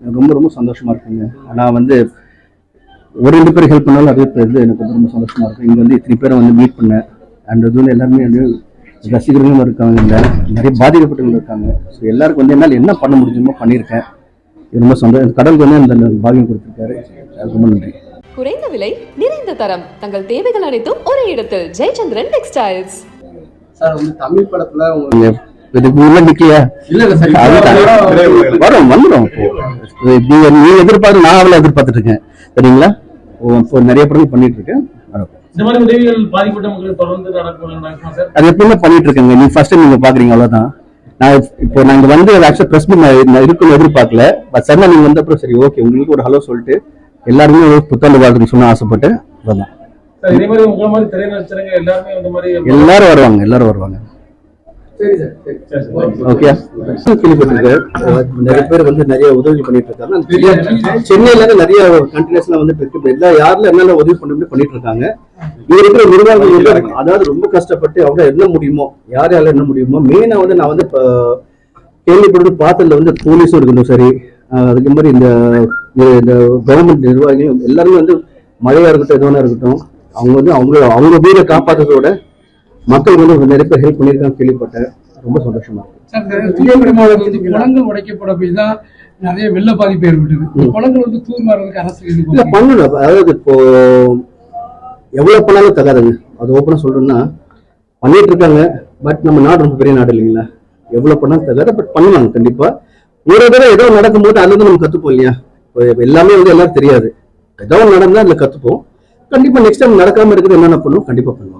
ரொம்ப ரொம்ப சந்தோஷமா இருக்குங்க. நான் வந்து ஒரு ரெண்டு பேர் ஹெல்ப் பண்ணாலும் அதே பேர் எனக்கு வந்து ரொம்ப சந்தோஷமா இருக்கும் இங்க வந்து இத்தனை பேரை வந்து மீட் பண்ணேன். அண்ட் இது வந்து எல்லாருமே வந்து ரசிகர்களும் இருக்காங்க இங்க. நிறைய பாதிக்கப்பட்டவங்க இருக்காங்க. ஸோ எல்லாருக்கும் வந்து என்னால் என்ன பண்ண முடியுமோ பண்ணியிருக்கேன். இது ரொம்ப சந்தோஷம் கடவுளுக்கு வந்து அந்த பாகியம் கொடுத்துருக்காரு. ரொம்ப நன்றி. குறைந்த விலை நிறைந்த தரம். தங்கள் தேவைகள் அனைத்தும் ஒரே இடத்தில். ஜெயச்சந்திரன் டெக்ஸ்டைல்ஸ். சார் வந்து தமிழ் படத்துல உங்க இதுக்கு உள்ள நிக்கலையா? சார். வரும் வந்துடும் நீங்க நீங்க எதிர்பார்த்து நான் அவளை எதிர்பார்த்துட்டு இருக்கேன் சரிங்களா இப்போ நிறைய படங்கள் பண்ணிட்டு இருக்கேன் சார். அது எப்பவுமே பண்ணிட்டு இருக்கேங்க நீங்க ஃபர்ஸ்ட் நீங்க பாக்குறீங்க அவ்வளவுதான். நான் இப்போ நாங்க வந்து ஆக்சுவலா பிரஸ் நான் இருக்குன்னு எதிர்பார்க்கல. பட் சடனா நீங்க வந்த அப்புறம் சரி ஓகே உங்களுக்கு ஒரு ஹலோ சொல்லிட்டு எல்லாருமே ஒரு புத்தாண்டு வாழ்த்துக்கு சொன்ன ஆசைப்பட்டு சார் இதே மாதிரி எல்லாரும் வருவாங்க எல்லாரும் வருவாங்க. நிறைய பேர் வந்து நிறைய உதவி பண்ணிட்டு இருக்காங்க சென்னையில நிறைய இருக்கு இப்ப எல்லா யாருல என்னென்ன உதவி பண்ண பண்ணிட்டு இருக்காங்க இங்க இருக்கிற நிர்வாகிகள் வந்து அதாவது ரொம்ப கஷ்டப்பட்டு அவங்க என்ன முடியுமோ யார் யாரால என்ன முடியுமோ மெயினா வந்து நான் வந்து இப்போ கேள்விப்பட்டு பார்த்ததுல வந்து போலீஸும் இருக்கட்டும் சரி. அதுக்கு மாதிரி இந்த இந்த கவர்மெண்ட் நிர்வாகிகளும் எல்லாருமே வந்து மழையா இருக்கட்டும் எதுவானா இருக்கட்டும் அவங்க வந்து அவங்க அவங்க வீரை காப்பாற்றுறதோட மக்கள் வந்து நிறைய பேர் ஹெல்ப் பண்ணியிருக்காங்க கேள்விப்பட்டேன் ரொம்ப சந்தோஷமா இருக்கு. வந்து குளங்கள் உடைக்கப்பட போய் தான் நிறைய வெள்ள பாதிப்பு ஏற்பட்டது. குளங்கள் வந்து அரசு இது இல்ல பண்ணுது. பண்ணணும். அதாவது இப்போ எவ்வளவு பண்ணாலும் தகாதுங்க. அது ஓப்பனா சொல்றேன்னா பண்ணிட்டு இருக்காங்க. பட் நம்ம நாடு ரொம்ப பெரிய நாடு இல்லைங்களா? எவ்வளவு பண்ணாலும் தகாது பட் பண்ணுவாங்க கண்டிப்பா. ஒரு தடவை ஏதோ நடக்கும்போது அதுல இருந்து நம்ம கத்துப்போம் இல்லையா? எல்லாமே வந்து எல்லாரும் தெரியாது. ஏதோ நடந்தா அதுல கத்துப்போம். கண்டிப்பா நெக்ஸ்ட் டைம் நடக்காம இருக்கிறது என்னென்ன பண்ணுவோம்? கண்டிப்பா பண்ணுவாங்க